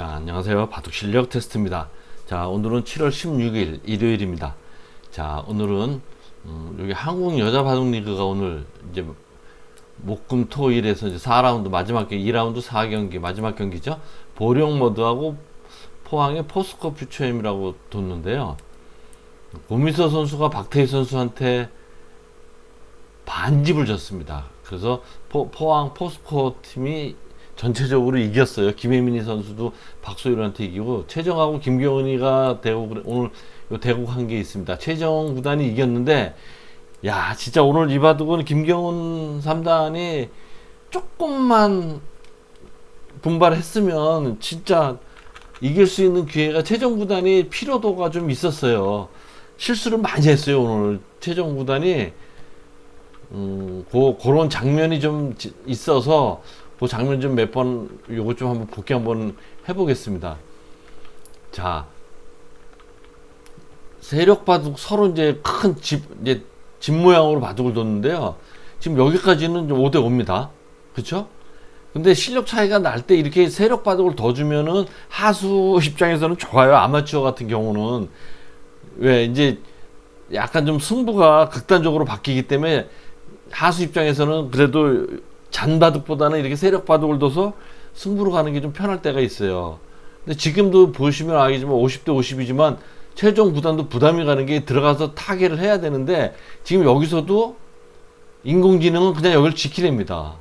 자, 안녕하세요. 바둑 실력 테스트입니다. 자, 오늘은 7월 16일 일요일입니다. 자, 오늘은 음, 여기 한국 여자 바둑 리그가 오늘 이제 목금 토일에서 이제 4라운드 마지막 경기 2라운드 4경기 마지막 경기죠. 보령 모드하고 포항의 포스코 퓨처엠이라고 뒀는데요. 고미서 선수가 박태희 선수한테 반집을 졌습니다. 그래서 포, 포항 포스코 팀이 전체적으로 이겼어요. 김혜민이 선수도 박소율한테 이기고 최정하고 김경은이가 그래- 오늘 요 대구 한게 있습니다. 최정 구단이 이겼는데 야 진짜 오늘 이바둑은 김경은 3단이 조금만 분발했으면 진짜 이길 수 있는 기회가 최정 구단이 피로도가 좀 있었어요. 실수를 많이 했어요 오늘 최정 구단이 음, 고, 그런 장면이 좀 지- 있어서 그 장면 좀 몇 번 요거 좀 한번 복귀 한번 해보겠습니다. 자, 세력 바둑 서로 이제 큰 집 이제 집 모양으로 바둑을 뒀는데요. 지금 여기까지는 5대 5입니다. 그렇죠? 근데 실력 차이가 날 때 이렇게 세력 바둑을 더 주면은 하수 입장에서는 좋아요. 아마추어 같은 경우는 왜 이제 약간 좀 승부가 극단적으로 바뀌기 때문에 하수 입장에서는 그래도 잔바둑보다는 이렇게 세력 바둑을 둬서 승부로 가는 게 좀 편할 때가 있어요. 근데 지금도 보시면 알겠지만 50대 50이지만 최종 구단도 부담이 가는 게 들어가서 타개를 해야 되는데 지금 여기서도 인공지능은 그냥 여기를 지키랍니다.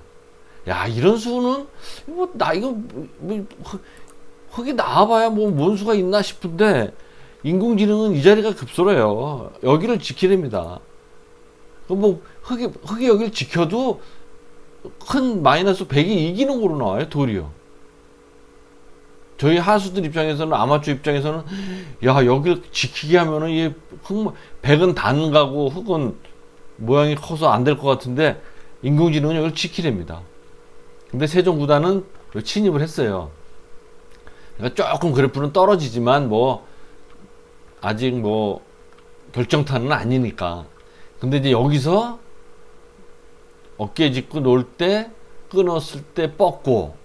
야 이런 수는 뭐 나 이거 뭐, 뭐, 흙- 흙이 나와봐야 뭐 뭔 수가 있나 싶은데 인공지능은 이 자리가 급소해요. 여기를 지키랍니다. 그럼 뭐 흙이 흙이 여기를 지켜도 큰 마이너스 100이 이기는 거로 나와요 도리어. 저희 하수들 입장에서는 아마추어 입장에서는 야 여기를 지키게 하면은 이흙 100은 단 가고 흙은 모양이 커서 안 될 것 같은데 인공지능은 여기를 지키랍니다. 근데 세종 구단은 침입을 했어요. 그러니까 조금 그래프는 떨어지지만 뭐 아직 뭐 결정타는 아니니까. 근데 이제 여기서 어깨 짚고 놀 때 끊었을 때 뻗고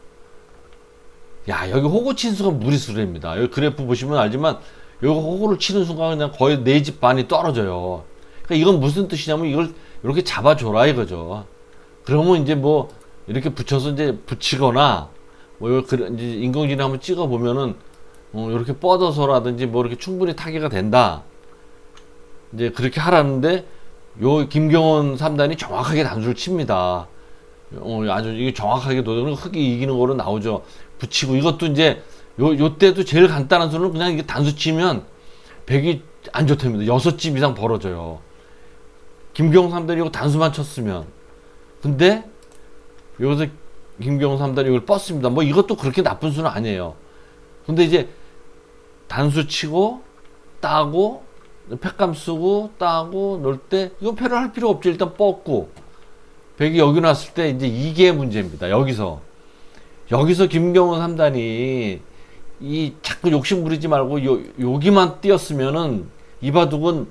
야 여기 호구 친 순간 무리수랍니다. 여기 그래프 보시면 알지만 여기 호구를 치는 순간 그냥 거의 네 집 반이 떨어져요. 그러니까 이건 무슨 뜻이냐면 이걸 이렇게 잡아줘라 이거죠. 그러면 이제 뭐 이렇게 붙여서 이제 붙이거나 뭐 그래- 이제 인공지능 한번 찍어 보면은 어, 이렇게 뻗어서라든지 뭐 이렇게 충분히 타개가 된다. 이제 그렇게 하라는데 요 김경원 3단이 정확하게 단수를 칩니다. 어, 아주 이게 정확하게 노는 흙이 이기는 거로 나오죠. 붙이고 이것도 이제 요, 요 때도 제일 간단한 수는 그냥 이게 단수 치면 백이 안 좋답니다. 여섯 집 이상 벌어져요. 김경 3단이 이거 단수만 쳤으면. 근데 여기서 김경 3단이 이걸 뻗습니다. 뭐 이것도 그렇게 나쁜 수는 아니에요. 근데 이제 단수 치고 따고 팩감 쓰고 따고 놀 때 이건 패를 할 필요 없지. 일단 뻗고. 백이 여기 놨을 때 이제 이게 문제입니다. 여기서. 여기서 김경훈 3단이 이 자꾸 욕심 부리지 말고 요, 여기만 띄었으면은 이 바둑은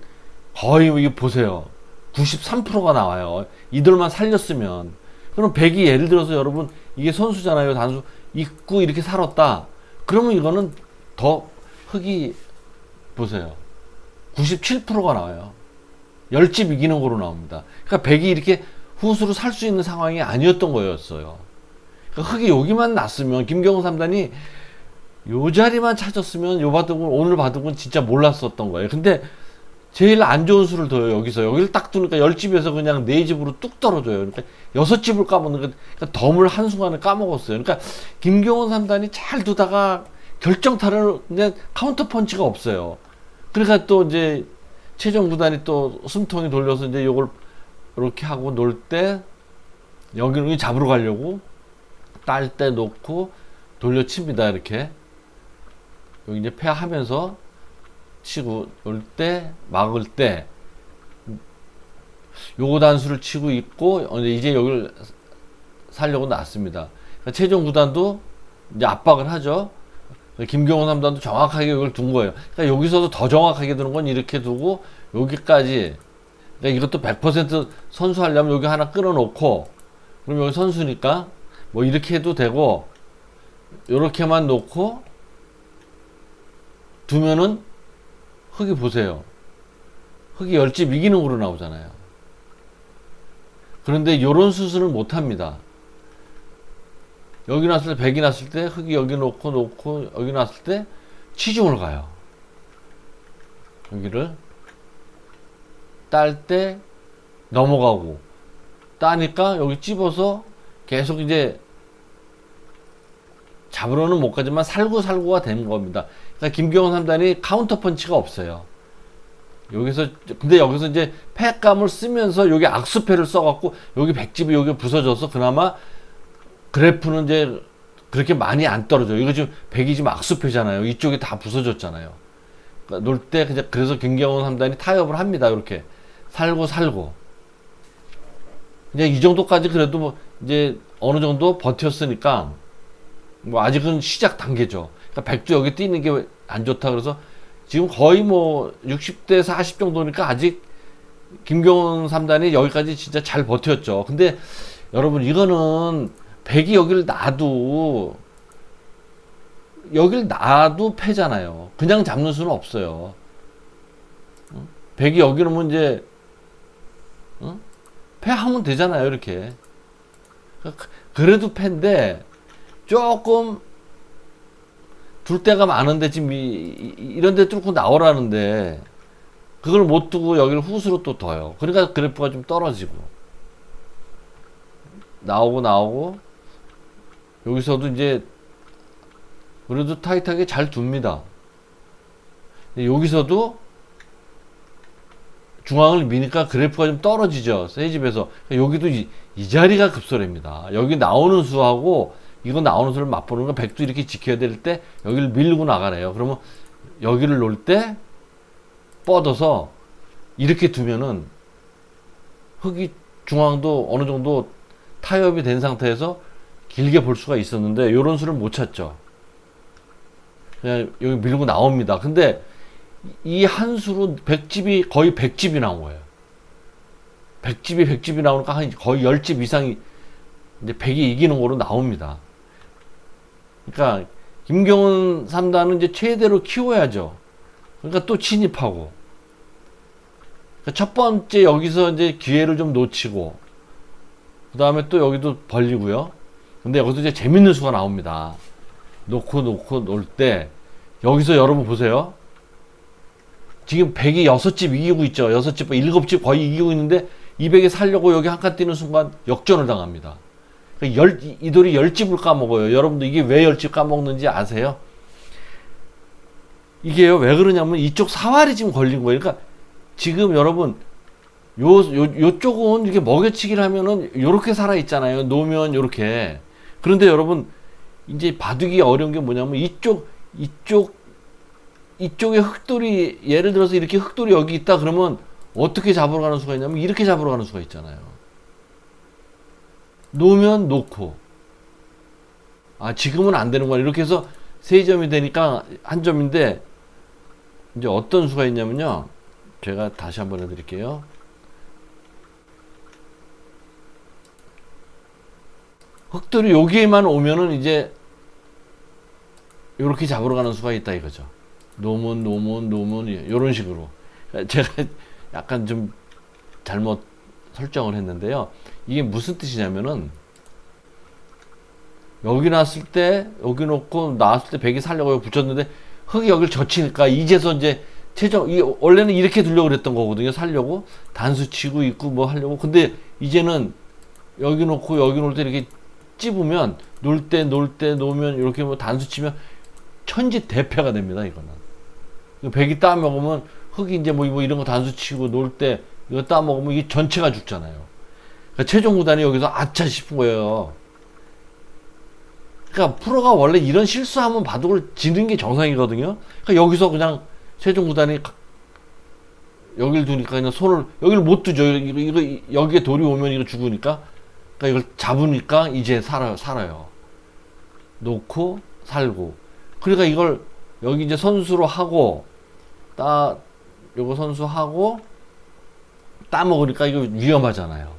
거의 이거 보세요. 93%가 나와요. 이들만 살렸으면. 그럼 백이 예를 들어서 여러분 이게 선수잖아요. 단수. 입고 이렇게 살았다. 그러면 이거는 더 흙이 보세요 97%가 나와요. 10집 이기는 거로 나옵니다. 그러니까 100이 이렇게 후수로 살 수 있는 상황이 아니었던 거였어요. 그러니까 흙이 여기만 났으면 김경호 3단이 요 자리만 찾았으면 요 바둑은 오늘 바둑은 진짜 몰랐었던 거예요. 근데 제일 안 좋은 수를 둬요 여기서 여기를 딱 두니까 10집에서 그냥 4집으로 뚝 떨어져요. 그러니까 6집을 까먹는 거 그러니까 덤을 한 순간에 까먹었어요. 그러니까 김경호 3단이 잘 두다가 결정타를 그냥 카운터 펀치가 없어요. 그러니까 또 이제 최종 구단이 또 숨통이 돌려서 이제 요걸 이렇게 하고 놀 때 여기를 잡으러 가려고 딸 때 놓고 돌려칩니다 이렇게 여기 이제 패하면서 치고 놀 때 막을 때 요거 단수를 치고 있고 어, 이제 여기를 살려고 놨습니다. 그러니까 최종 구단도 이제 압박을 하죠. 김경호 삼단도 정확하게 이걸 둔 거예요. 그러니까 여기서도 더 정확하게 두는 건 이렇게 두고 여기까지. 그러니까 이것도 100% 선수 하려면 여기 하나 끊어놓고 그럼 여기 선수니까 뭐 이렇게 해도 되고 이렇게만 놓고 두면은 흙이 보세요. 흙이 열집 이기능으로 나오잖아요. 그런데 요런 수술은 못 합니다. 여기 났을 때, 백이 났을 때, 흙이 여기 놓고, 놓고, 여기 났을 때, 치중을 가요. 여기를. 딸 때, 넘어가고. 따니까 여기 찝어서 계속 이제 잡으러는 못 가지만 살고 살고가 되는 겁니다. 그러니까 김경원 3단이 카운터 펀치가 없어요. 여기서 근데 여기서 이제 패감을 쓰면서 여기 악수패를 써갖고 여기 백집이 여기 부서져서 그나마 그래프는 이제 그렇게 많이 안 떨어져요. 이거 지금 백이 지금 악수패잖아요. 이쪽이 다 부서졌잖아요. 그러니까 놀때 그냥 그래서 김경원 3단이 타협을 합니다. 이렇게 살고 살고 이제 이 정도까지 그래도 뭐 이제 어느 정도 버텼으니까 뭐 아직은 시작 단계죠. 그러니까 백주 여기 뛰는 게 안 좋다 그래서 지금 거의 뭐 60대 40 정도니까 아직 김경훈 3단이 여기까지 진짜 잘 버텼죠. 근데 여러분 이거는 백이 여기를 놔도 여길 놔도 패잖아요. 그냥 잡는 수는 없어요. 응? 백이 여기 놓으면 이제 응? 패하면 되잖아요. 이렇게. 그- 그래도 패인데 조금 둘 데가 많은데 지금 이, 이- 이런 데 뚫고 나오라는데 그걸 못 두고 여기를 후수로 또 둬요. 그러니까 그래프가 좀 떨어지고 나오고 나오고 여기서도 이제 그래도 타이트하게 잘 둡니다. 여기서도 중앙을 미니까 그래프가 좀 떨어지죠. 세 집에서 여기도 이, 이 자리가 급소래입니다. 여기 나오는 수하고 이거 나오는 수를 맛보는 거 백도 이렇게 지켜야 될 때 여기를 밀고 나가래요. 그러면 여기를 놓을 때 뻗어서 이렇게 두면은 흙이 중앙도 어느 정도 타협이 된 상태에서 길게 볼 수가 있었는데 이런 수를 못 찾죠. 그냥 여기 밀고 나옵니다. 근데 이 한 수로 백집이 거의 백집이 나온 거예요. 백집이 백집이 나오니까 한 거의 열집 이상이 이제 백이 이기는 거로 나옵니다. 그러니까 김경훈 3단은 이제 최대로 키워야죠. 그러니까 또 진입하고. 그러니까 첫 번째 여기서 이제 기회를 좀 놓치고, 그 다음에 또 여기도 벌리고요. 근데 여기서 이제 재밌는 수가 나옵니다. 놓고 놓고 놓을 때, 여기서 여러분 보세요. 지금 100이 6집 이기고 있죠. 6집, 7집 거의 이기고 있는데, 200에 살려고 여기 한 칸 뛰는 순간 역전을 당합니다. 그 열, 이- 이 돌이 열 집을 까먹어요. 여러분도 이게 왜열집 까먹는지 아세요? 이게요, 왜 그러냐면 이쪽 사활이 지금 걸린 거예요. 그러니까 지금 여러분, 요, 요, 요쪽은 이렇게 먹여치기를 하면은 요렇게 살아있잖아요. 놓으면 요렇게. 그런데 여러분, 이제 바둑이 어려운 게 뭐냐면 이쪽, 이쪽, 이쪽에 흑돌이, 예를 들어서 이렇게 흑돌이 여기 있다 그러면 어떻게 잡으러 가는 수가 있냐면 이렇게 잡으러 가는 수가 있잖아요. 놓으면 놓고. 아, 지금은 안 되는 거야. 이렇게 해서 세 점이 되니까 한 점인데, 이제 어떤 수가 있냐면요. 제가 다시 한번 해드릴게요. 흑돌이 여기에만 오면은 이제, 요렇게 잡으러 가는 수가 있다 이거죠. 놓으면, 놓으면, 놓으면, 이런 식으로. 제가 약간 좀 잘못 설정을 했는데요. 이게 무슨 뜻이냐면은 여기 놨을 때 여기 놓고 나왔을 때 백이 살려고 붙였는데 흙이 여기를 젖히니까 이제서 이제 최종 이 원래는 이렇게 두려고 그랬던 거거든요. 살려고 단수 치고 있고 뭐 하려고 근데 이제는 여기 놓고 여기 놓을 때 이렇게 찝으면 놀 때 놀 때 놓으면 이렇게 뭐 단수 치면 천지 대패가 됩니다. 이거는 백이 따 먹으면 흙이 이제 뭐, 뭐 이런 거 단수 치고 놀 때 이거 따 먹으면 이게 전체가 죽잖아요. 그러니까 최종 구단이 여기서 아차 싶은 거예요. 그러니까 프로가 원래 이런 실수하면 바둑을 지는 게 정상이거든요. 그러니까 여기서 그냥 최종 구단이 가- 여길 두니까 그냥 손을 여기를 못 두죠. 이거, 이거 여기에 돌이 오면 이거 죽으니까 그러니까 이걸 잡으니까 이제 살아요. 살아요. 놓고 살고. 그러니까 이걸 여기 이제 선수로 하고 따 요거 선수 하고 따 먹으니까 이거 위험하잖아요.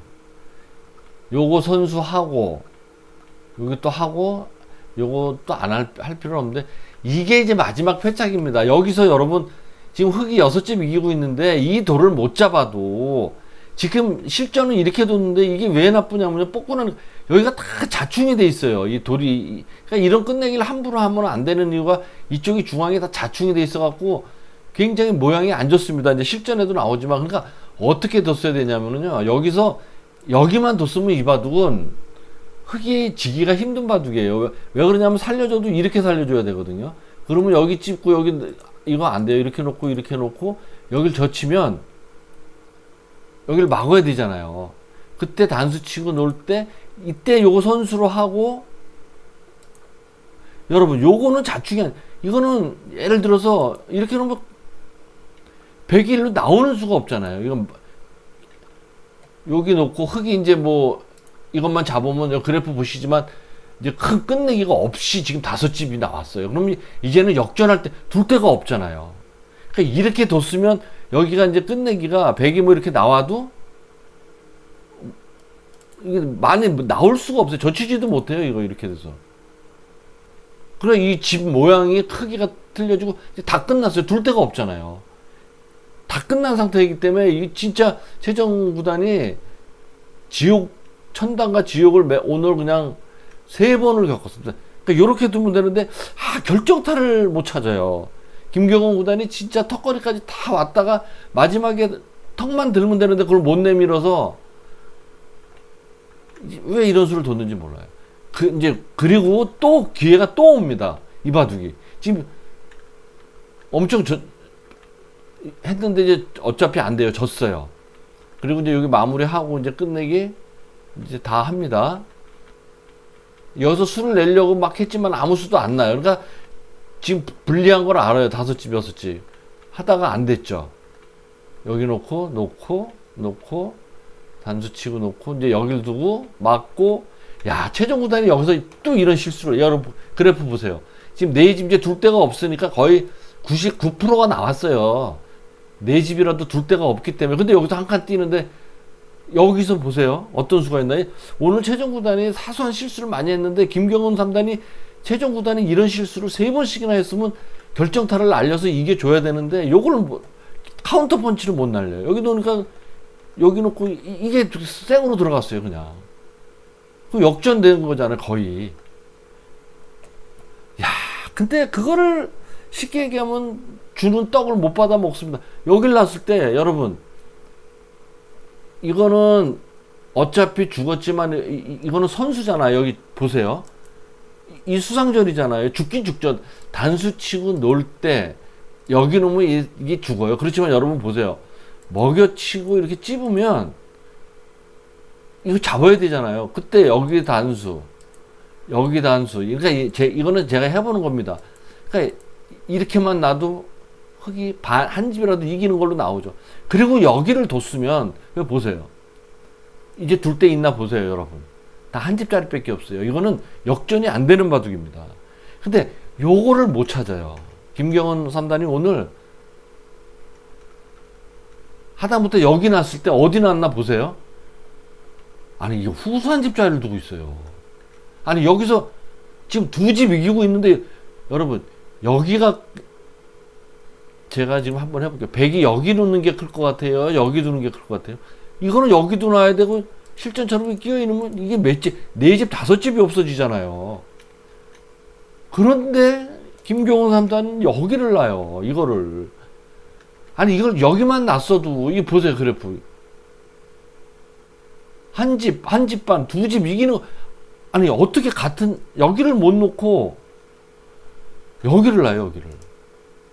요거 선수 하고 여기 또 하고 요것도 안할 할 필요 없는데 이게 이제 마지막 패착입니다. 여기서 여러분 지금 흙이 여섯 집 이기고 있는데 이 돌을 못 잡아도 지금 실전은 이렇게 뒀는데 이게 왜 나쁘냐면 뽀꾸는 여기가 다 자충이 돼 있어요. 이 돌이 그러니까 이런 끝내기를 함부로 하면 안 되는 이유가 이쪽이 중앙에 다 자충이 돼 있어 갖고 굉장히 모양이 안 좋습니다. 이제 실전에도 나오지만 그러니까 어떻게 뒀어야 되냐면요. 여기서 여기만 뒀으면 이 바둑은 흙이 지기가 힘든 바둑이에요. 왜, 왜 그러냐면 살려줘도 이렇게 살려줘야 되거든요. 그러면 여기 찝고 여기 이거 안 돼요. 이렇게 놓고 이렇게 놓고 여길 젖히면 여기를 막아야 되잖아요. 그때 단수 치고 놀 때 이때 요거 선수로 하고 여러분 요거는 자충이 아니 이거는 예를 들어서 이렇게 놓으면 100일로 나오는 수가 없잖아요. 이건 여기 놓고 흙이 이제 뭐 이것만 잡으면 요 그래프 보시지만 이제 큰 끝내기가 없이 지금 다섯 집이 나왔어요. 그럼 이제는 역전할 때 둘 데가 없잖아요. 그러니까 이렇게 뒀으면 여기가 이제 끝내기가 100이 뭐 이렇게 나와도 이게 많이 나올 수가 없어요. 젖히지도 못해요. 이거 이렇게 돼서. 그래 이 집 모양이 크기가 틀려지고 다 끝났어요. 둘 데가 없잖아요. 다 끝난 상태이기 때문에 이 진짜 최정 구단이 지옥 천당과 지옥을 매, 오늘 그냥 세 번을 겪었습니다. 그러니까 이렇게 두면 되는데 아 결정타를 못 찾아요. 김경원 구단이 진짜 턱걸이까지 다 왔다가 마지막에 턱만 들면 되는데 그걸 못 내밀어서 왜 이런 수를 뒀는지 몰라요. 그 이제 그리고 또 기회가 또 옵니다. 이 바둑이 지금 엄청 저, 했는데 이제 어차피 안 돼요. 졌어요. 그리고 이제 여기 마무리하고 이제 끝내기 이제 다 합니다. 여기서 수를 내려고 막 했지만 아무 수도 안 나요. 그러니까 지금 불리한 걸 알아요. 다섯 집, 여섯 집. 하다가 안 됐죠. 여기 놓고, 놓고, 놓고, 단수 치고 놓고, 이제 여길 두고, 맞고, 야, 최종 구단이 여기서 또 이런 실수를, 여러분, 그래프 보세요. 지금 네 집 이제 둘 데가 없으니까 거의 99%가 나왔어요. 네 집이라도 둘 데가 없기 때문에. 근데 여기서 한 칸 뛰는데, 여기서 보세요. 어떤 수가 있나요? 오늘 최종 구단이 사소한 실수를 많이 했는데 김경훈 3단이 최종 구단이 이런 실수를 세 번씩이나 했으면 결정타를 날려서 이게 줘야 되는데 요걸 뭐 카운터 펀치를 못 날려요. 여기 놓으니까 여기 놓고 이- 이게 생으로 들어갔어요, 그냥. 그 역전된 거잖아요, 거의. 야, 근데 그거를 쉽게 얘기하면 주는 떡을 못 받아 먹습니다. 여길 놨을 때 여러분 이거는 어차피 죽었지만 이, 이- 이거는 선수잖아. 여기 보세요. 이, 이 수상전이잖아요. 죽긴 죽죠. 단수 치고 놀 때 여기 놓으면 이- 이게 죽어요. 그렇지만 여러분 보세요. 먹여 치고 이렇게 찝으면 이거 잡아야 되잖아요. 그때 여기 단수, 여기 단수. 그러니까 이- 제, 이거는 제가 해보는 겁니다. 그러니까 이렇게만 놔도 흙이 반, 한 집이라도 이기는 걸로 나오죠. 그리고 여기를 뒀으면, 왜 보세요. 이제 둘데 있나 보세요, 여러분. 다 한 집짜리밖에 없어요. 이거는 역전이 안 되는 바둑입니다. 근데 요거를 못 찾아요. 김경원 삼단이 오늘 하다못해 여기 놨을 때 어디 놨나 보세요. 아니, 이거 후수 한 집짜리를 두고 있어요. 아니, 여기서 지금 두 집 이기고 있는데, 여러분, 여기가 제가 지금 한번 해볼게요. 100이 여기 놓는 게 클 것 같아요. 여기 두는 게 클 것 같아요. 이거는 여기도 놔야 되고 실전처럼 끼어 있으면 이게 몇 집, 네 집, 다섯 집이 없어지잖아요. 그런데 김경호 삼단은 여기를 놔요. 이거를. 아니 이걸 여기만 놨어도 이게 보세요 그래프. 한 집, 한 집 반, 두 집 이기는 거- 아니 어떻게 같은 여기를 못 놓고 여기를 놔요 여기를.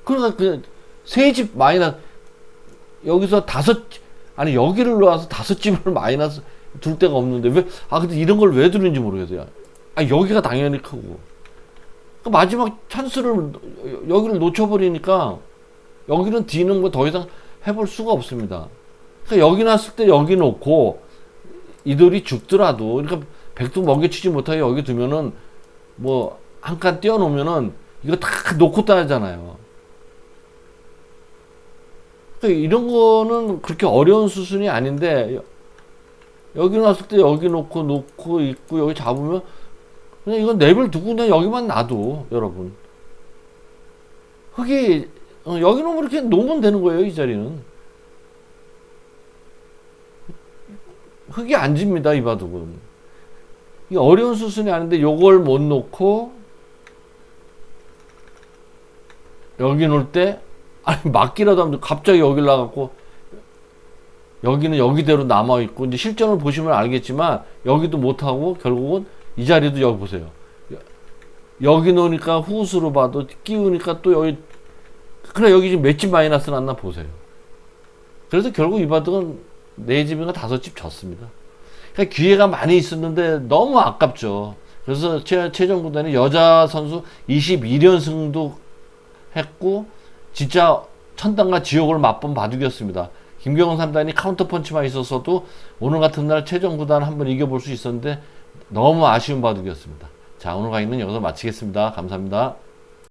그러니까 그세 집 마이너스 여기서 다섯 집- 아니 여기를 놓아서 다섯 집을 마이너스 둘 데가 없는데 왜 아 근데 이런 걸 왜 두는지 모르겠어요. 아 여기가 당연히 크고 그 마지막 찬스를 여기를 놓쳐버리니까 여기는 뒤는 뭐 더 이상 해볼 수가 없습니다. 그러니까 여기 놨을 때 여기 놓고 이들이 죽더라도 그러니까 백두 먹여치지 못하게 여기 두면은 뭐 한 칸 띄워놓으면은 이거 다 놓고 따잖아요. 그러니까 이런 거는 그렇게 어려운 수순이 아닌데 여- 여기 놨을 때 여기 놓고 놓고 있고 여기 잡으면 그냥 이건 랩을 두고 그냥 여기만 놔도 여러분. 흙이 어, 여기는 이렇게 놓으면 되는 거예요 이 자리는. 흙이 안 집니다 이 바둑은. 이 어려운 수순이 아닌데 요걸 못 놓고 여기 놓을 때 아니 맞기라도 하면 갑자기 여기 나갖고 여기는 여기대로 남아 있고 이제 실전을 보시면 알겠지만 여기도 못 하고 결국은 이 자리도 여기 보세요. 여기 놓으니까 후수로 봐도 끼우니까 또 여기 그래 여기 지금 몇 집 마이너스 났나 보세요. 그래서 결국 이 바둑은 네 집인가 다섯 집 졌습니다. 그러니까 기회가 많이 있었는데 너무 아깝죠. 그래서 최, 최종 구단이 여자 선수 21연승도 했고 진짜 천당과 지옥을 맛본 바둑이었습니다. 김경원 3단이 카운터 펀치만 있었어도 오늘 같은 날 최종 구단 한번 이겨볼 수 있었는데 너무 아쉬운 바둑이었습니다. 자 오늘 강의는 여기서 마치겠습니다. 감사합니다.